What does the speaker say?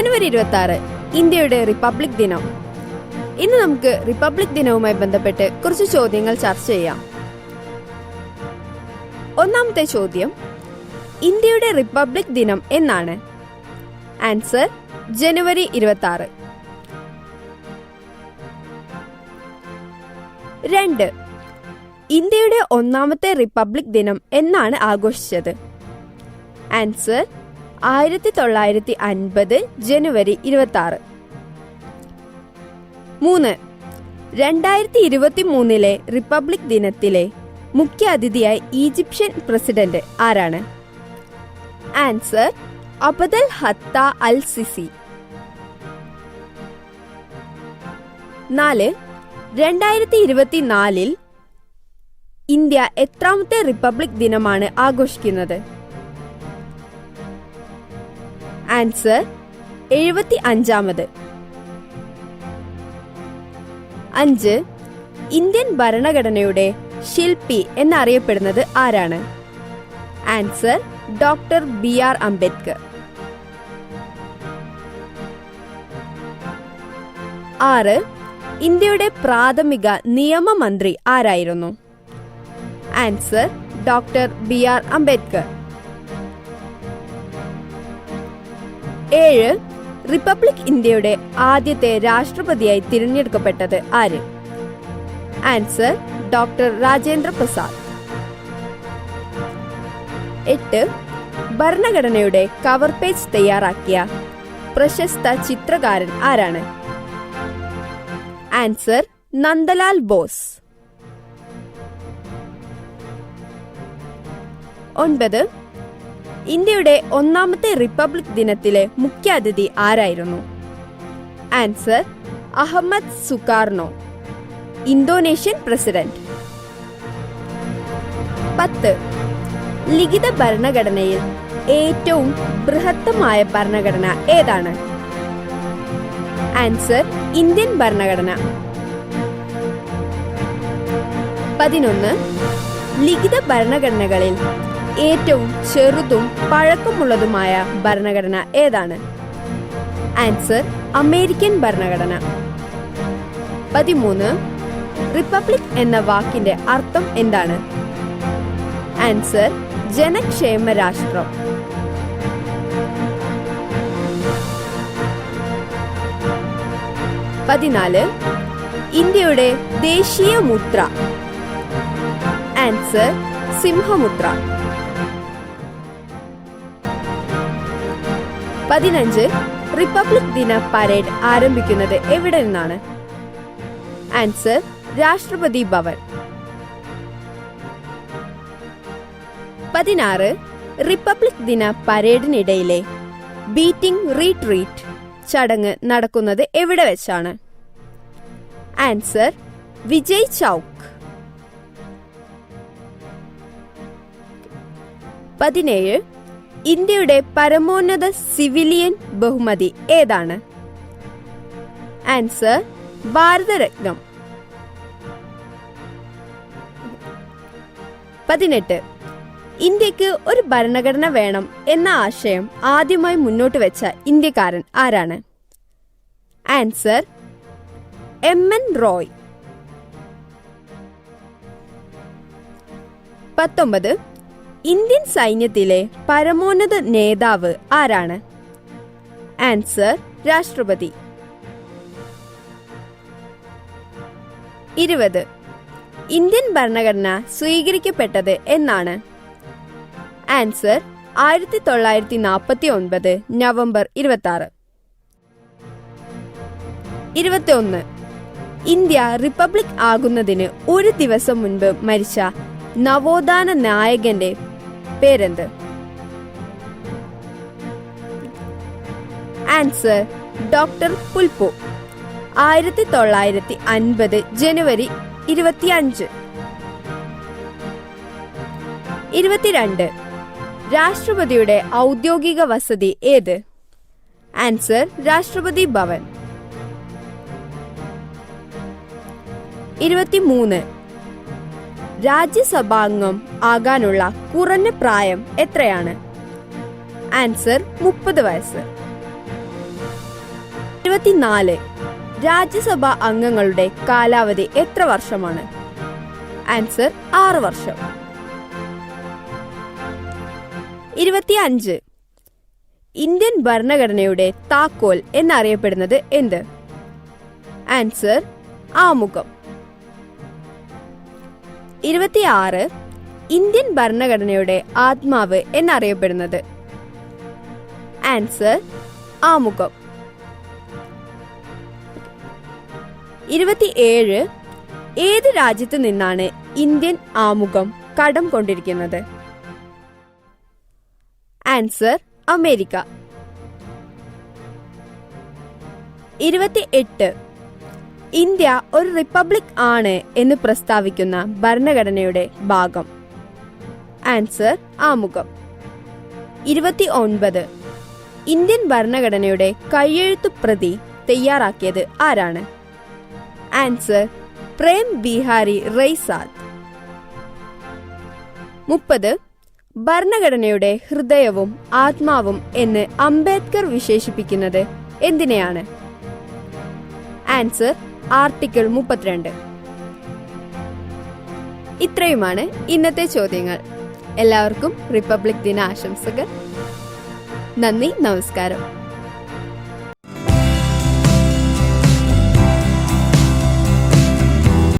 ജനുവരി ഇരുപത്തി ആറ് ഇന്ത്യയുടെ റിപ്പബ്ലിക് ദിനം. ഇന്ന് നമുക്ക് റിപ്പബ്ലിക് ദിനവുമായി ബന്ധപ്പെട്ട് കുറച്ച് ചോദ്യങ്ങൾ ചർച്ച ചെയ്യാം. ഒന്നാമത്തെ ചോദ്യം ഇന്ത്യയുടെ റിപ്പബ്ലിക് ദിനം എന്നാണ്? ആൻസർ ജനുവരി ഇരുപത്തി ആറ് രണ്ട് ഇന്ത്യയുടെ ഒന്നാമത്തെ റിപ്പബ്ലിക് ദിനം എന്നാണ് ആഘോഷിച്ചത്? ആൻസർ ആയിരത്തി തൊള്ളായിരത്തി അൻപത് ജനുവരി ഇരുപത്തി ആറ് മൂന്ന്. രണ്ടായിരത്തി ഇരുപത്തി മൂന്നിലെ റിപ്പബ്ലിക് ദിനത്തിലെ മുഖ്യ അതിഥിയായി ഈജിപ്ഷ്യൻ പ്രസിഡന്റ് ആരാണ്? Answer Abdel Fattah al Sisi നാല്. രണ്ടായിരത്തി ഇരുപത്തിനാലിൽ ഇന്ത്യ എത്രാമത്തെ റിപ്പബ്ലിക് ദിനമാണ് ആഘോഷിക്കുന്നത്? ആൻസർ എഴുപത്തി അഞ്ചാമത് അഞ്ച് ഇന്ത്യൻ ഭരണഘടനയുടെ ശില്പി എന്നറിയപ്പെടുന്നത് ആരാണ്? Answer doctor B R Ambedkar. ആറ് ഇന്ത്യയുടെ പ്രാഥമിക നിയമമന്ത്രി ആരായിരുന്നു? Answer doctor B R Ambedkar. ഏഴ് റിപ്പബ്ലിക് ഇന്ത്യയുടെ ആദ്യത്തെ രാഷ്ട്രപതിയായി തിരഞ്ഞെടുക്കപ്പെട്ടത് ആര്? Answer doctor Rajendra Prasad. എട്ട് ഭരണഘടനയുടെ കവർ പേജ് തയ്യാറാക്കിയ പ്രശസ്ത ചിത്രകാരൻ ആരാണ്? ആൻസർ നന്ദലാൽ ബോസ്. ഒൻപത് ഇന്ത്യയുടെ ഒന്നാമത്തെ റിപ്പബ്ലിക് ദിനത്തിലെ മുഖ്യാതിഥി ആരായിരുന്നു? Answer Ahmed Sukarno. Indonesian president. പത്ത് ലിഖിത ഭരണഘടനയിൽ ഏറ്റവും ബൃഹത്തമായ ഭരണഘടന ഏതാണ്? ആൻസർ ഇന്ത്യൻ ഭരണഘടന. പതിനൊന്ന് ലിഖിത ഭരണഘടനകളിൽ ഏറ്റവും ചെറുതും പഴക്കമുള്ളതുമായ ഭരണഘടന ഏതാണ്? ആൻസർ അമേരിക്കൻ ഭരണഘടന. പതിമൂന്ന് റിപ്പബ്ലിക് എന്ന വാക്കിന്റെ അർത്ഥം എന്താണ്? ആൻസർ ജനക്ഷേമ രാഷ്ട്രം. പതിനാല് ഇന്ത്യയുടെ ദേശീയ മുദ്ര. ആൻസർ സിംഹമുദ്ര. പതിനഞ്ച് റിപ്പബ്ലിക് ദിന പരേഡ് ആരംഭിക്കുന്നത് എവിടെ നിന്നാണ് ആൻസർ രാഷ്ട്രപതി ഭവൻ. പതിനാറ് റിപ്പബ്ലിക് ദിന പരേഡിനിടയിലെ ബീറ്റിംഗ് റീട്രീറ്റ് ചടങ്ങ് നടക്കുന്നത് എവിടെ വെച്ചാണ്? ആൻസർ വിജയ് ചൗക്ക്. പതിനേഴ് ഇന്ത്യയുടെ പരമോന്നത സിവിലിയൻ ബഹുമതി ഏതാണ്? ആൻസർ ഭാരതരത്നം. പതിനെട്ട്. ഇന്ത്യയ്ക്ക് ഒരു ഭരണഘടന വേണം എന്ന ആശയം ആദ്യമായി മുന്നോട്ട് വെച്ച ഇന്ത്യക്കാരൻ ആരാണ്? Answer M N Roy. പത്തൊമ്പത്. ഇന്ത്യൻ സൈന്യത്തിലെ പരമോന്നത നേതാവ് ആരാണ്? ആൻസർ രാഷ്ട്രപതി. ഇരുപത്. ഇന്ത്യൻ ഭരണഘടന സ്വീകരിക്കപ്പെട്ടത് എന്നാണ്. ആൻസർ ആയിരത്തി തൊള്ളായിരത്തി നാൽപ്പത്തി ഒൻപത് നവംബർ ഇരുപത്തി ആറ് ഇരുപത്തി ഒന്ന് ഇന്ത്യ റിപ്പബ്ലിക് ആകുന്നതിന് ഒരു ദിവസം മുൻപ് മരിച്ച നവോത്ഥാന നായകന്റെ പേരെന്ത്? ആൻസർ ഡോക്ടർ പുൽപു ആയിരത്തി തൊള്ളായിരത്തി അൻപത് ജനുവരി ഇരുപത്തിയഞ്ച്. ഇരുപത്തിരണ്ട് രാഷ്ട്രപതിയുടെ ഔദ്യോഗിക വസതി ഏത്? ആൻസർ രാഷ്ട്രപതി ഭവൻ. ഇരുപത്തിമൂന്ന് രാജ്യസഭാംഗം ആകാനുള്ള കുറഞ്ഞ പ്രായം എത്രയാണ്? ആൻസർ മുപ്പത് വയസ്സ്. ഇരുപത്തിനാല്. രാജ്യസഭാ അംഗങ്ങളുടെ കാലാവധി എത്ര വർഷമാണ്? ആൻസർ ആറ് വർഷം. ഇരുപത്തിയഞ്ച്. ഇന്ത്യൻ ഭരണഘടനയുടെ താക്കോൽ എന്നറിയപ്പെടുന്നത് എന്ത്? ആൻസർ ആമുഖം. ഇരുപത്തിയാറ് ഇന്ത്യൻ ഭരണഘടനയുടെ ആത്മാവ് എന്നറിയപ്പെടുന്നത്. ആൻസർ ആമുഖം. ഇരുപത്തിയേഴ് ഏത് രാജ്യത്തു നിന്നാണ് ഇന്ത്യൻ ആമുഖം കടം കൊണ്ടിരിക്കുന്നത്? Answer America. ഇരുപത്തി എട്ട് ഇന്ത്യ ഒരു റിപ്പബ്ലിക് ആണ് എന്ന് പ്രസ്താവിക്കുന്ന ഭരണഘടനയുടെ ഭാഗം. ആൻസർ ആമുഖം. ഇരുപത്തി ഒൻപത് ഇന്ത്യൻ ഭരണഘടനയുടെ കയ്യെഴുത്തു പ്രതി തയ്യാറാക്കിയത് ആരാണ്? ആൻസർ പ്രേം ബിഹാരി റൈസാദ് മുപ്പത്. ഭരണഘടനയുടെ ഹൃദയവും ആത്മാവും എന്ന് അംബേദ്കർ വിശേഷിപ്പിക്കുന്നത് എന്തിനെയാണ്? ആൻസർ ആർട്ടിക്കിൾ മുപ്പത്തിരണ്ട്. ഇത്രയുമാണ് ഇന്നത്തെ ചോദ്യങ്ങൾ. എല്ലാവർക്കും റിപ്പബ്ലിക് ദിന ആശംസകൾ നന്ദി നമസ്കാരം.